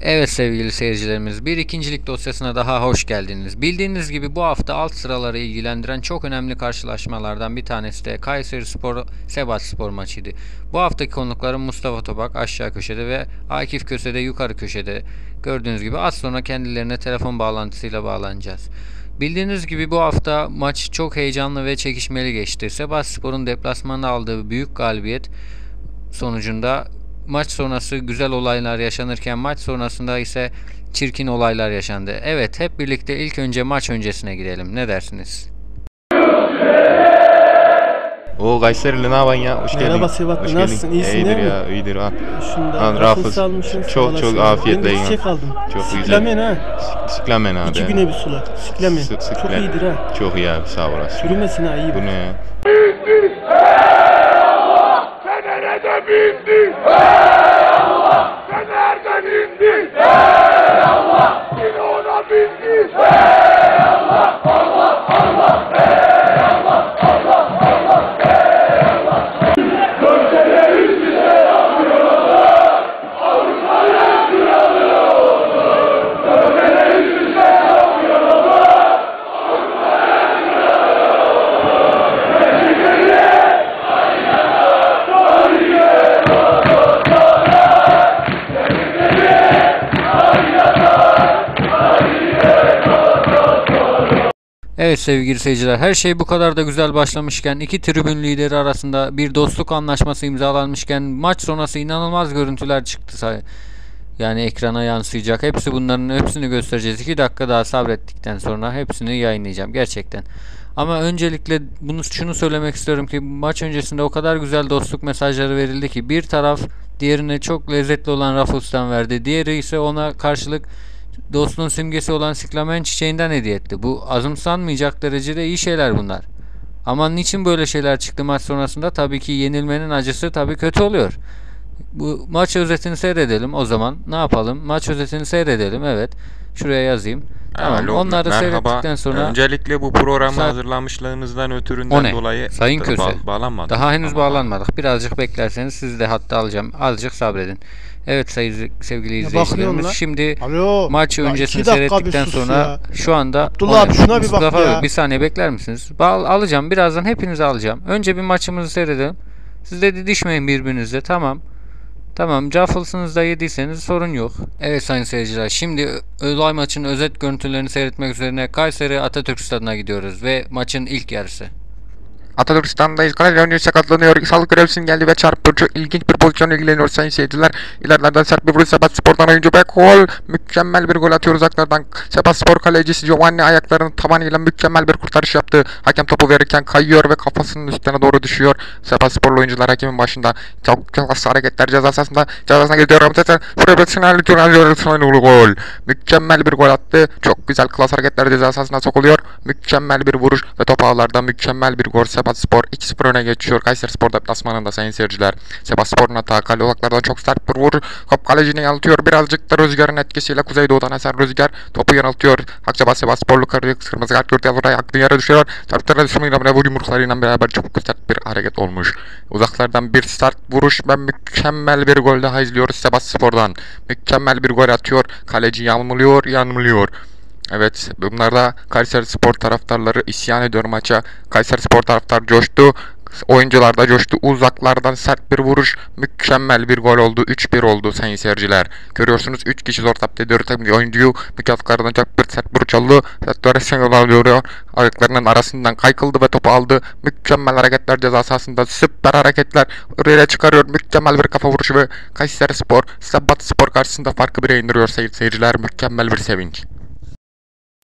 Evet sevgili seyircilerimiz, bir ikincilik dosyasına daha hoş geldiniz. Bildiğiniz gibi bu hafta alt sıraları ilgilendiren çok önemli karşılaşmalardan bir tanesi de Kayseri Spor Sebat Spor maçıydı. Bu haftaki konuklarım Mustafa Toprak aşağı köşede ve Akif Köse'de yukarı köşede. Gördüğünüz gibi az sonra kendilerine telefon bağlantısıyla bağlanacağız. Bildiğiniz gibi bu hafta maç çok heyecanlı ve çekişmeli geçti. Sebat Spor'un deplasmanda aldığı büyük galibiyet sonucunda maç sonrası güzel olaylar yaşanırken maç sonrasında ise çirkin olaylar yaşandı. Evet hep birlikte ilk önce maç öncesine gidelim. Ne dersiniz? Oo Kayserili ne yapan ya? Hoş geldin. Merhaba Sebat, Hoş nasılsın? geldin. İyisin İyidir değil mi? ya, iyidir ha. Şunda Raffles, almışsın. çok çok olasın. afiyetle Ben yiyin. çiçek aldım. Çok güzel. Siklamen ha. Siklamen abi. İki güne bir sula. Siklamen. Çok iyidir ha. Çok iyi abi sağ olasın. Çürümesin ha iyi. Bu ne ya? Kanarda bindi! Kanarda é, é bindi! É. Evet sevgili seyirciler her şey bu kadar da güzel başlamışken iki tribün lideri arasında bir dostluk anlaşması imzalanmışken maç sonrası inanılmaz görüntüler çıktı. say- Yani ekrana yansıyacak. Hepsi bunların hepsini göstereceğiz. 2 dakika daha sabrettikten sonra hepsini yayınlayacağım gerçekten. Ama öncelikle bunu şunu söylemek istiyorum ki maç öncesinde o kadar güzel dostluk mesajları verildi ki bir taraf diğerine çok lezzetli olan Ruffles'tan verdi. Diğeri ise ona karşılık dostluğun simgesi olan siklamen çiçeğinden hediye etti. Bu azımsanmayacak derecede iyi şeyler bunlar. Ama niçin böyle şeyler çıktı maç sonrasında? Tabii ki yenilmenin acısı tabii kötü oluyor. Bu maç özetini seyredelim o zaman. Ne yapalım? Maç özetini seyredelim. Evet. Şuraya yazayım. Tamam. Alo, Onları merhaba. seyrettikten sonra Öncelikle bu programı Saat- hazırlamışlığınızdan O ötüründen ne? dolayı Sayın Köse. bağ- bağlanmadım. daha henüz Tamam. bağlanmadık. Birazcık beklerseniz sizi de hatta alacağım. Azıcık sabredin. Evet sayın sevgili izleyicilerimiz. Şimdi Alo. Maç Ya öncesini seyrettikten sonra ya. şu anda Abdullah O abi şuna bir bak Mustafa ya. abi, bir saniye bekler misiniz? Ba- alacağım birazdan hepinizi alacağım. Önce bir maçımızı seyredelim. Siz de didişmeyin birbirinizle tamam. Tamam Ruffles'ınızı da yediyseniz sorun yok. Evet sayın seyirciler şimdi ö- olay maçın özet görüntülerini seyretmek üzere Kayseri Atatürk Stadı'na gidiyoruz ve maçın ilk yarısı. Atatürk standındayız. Kaleci oyuncu sakatlanıyor. Sağlık görevlisinin geldi ve çarptı. Çok ilginç bir pozisyon ilgileniyor sayın seyirciler. İlerlerden sert bir vuruş Sebat Spor'dan oyuncu ve gol. Mükemmel bir gol atıyor uzaklardan. Sebat Spor kalecisi Giovanni ayaklarının tabanıyla mükemmel bir kurtarış yaptı. Hakem topu verirken kayıyor ve kafasının üstüne doğru düşüyor. Sebat Sporlu oyuncular hakemin başında. Çok klas hareketler ceza sahasında. Cezasına gidiyor. Ramses'e vuruyor. Besinler gol. Mükemmel bir gol attı. Çok güzel klas hareketler ceza sahasına sokuluyor. Mükemmel bir vuruş ve top ağlarda mükemmel bir gol. Sebat Spor 2-0 öne geçiyor. Kayseri Spor deplasmanında sayın seyirciler. Sebat Spor'un hata kale uzaklardan çok sert bir vuruş. Top kalecini yanıltıyor. Birazcık da rüzgarın etkisiyle kuzeydoğudan esen rüzgar topu yanıltıyor. Akçabat Sebat Sporlu kırmızı kart gördü. Buraya aklın yere düşüyor. Çarptırma düşümüyle bile vur yumruklarıyla beraber çok sert bir hareket olmuş. Uzaklardan bir sert vuruş ve mükemmel bir gol daha izliyoruz Sebat Spor'dan. Mükemmel bir gol atıyor. Kaleci yanılıyor, yanılıyor. Evet bunlarda Kayseri Spor taraftarları isyan ediyor maça. Kayseri Spor taraftar coştu. Oyuncular da coştu. Uzaklardan sert bir vuruş. Mükemmel bir gol oldu. 3-1 oldu sayın seyirciler. Görüyorsunuz 3 kişi zor taptı ediyor. Tabii oyuncuyu mükaflardan çok bir sert vuruş aldı. Torres'e yol alıyor. Ayaklarının arasından kaykıldı ve topu aldı. Mükemmel hareketler ceza sahasında. Süper hareketler. Oraya çıkarıyor. Mükemmel bir kafa vuruşu ve Kayseri Spor, Sabat Spor karşısında farkı bire indiriyor sayın seyirciler. Mükemmel bir sevinç.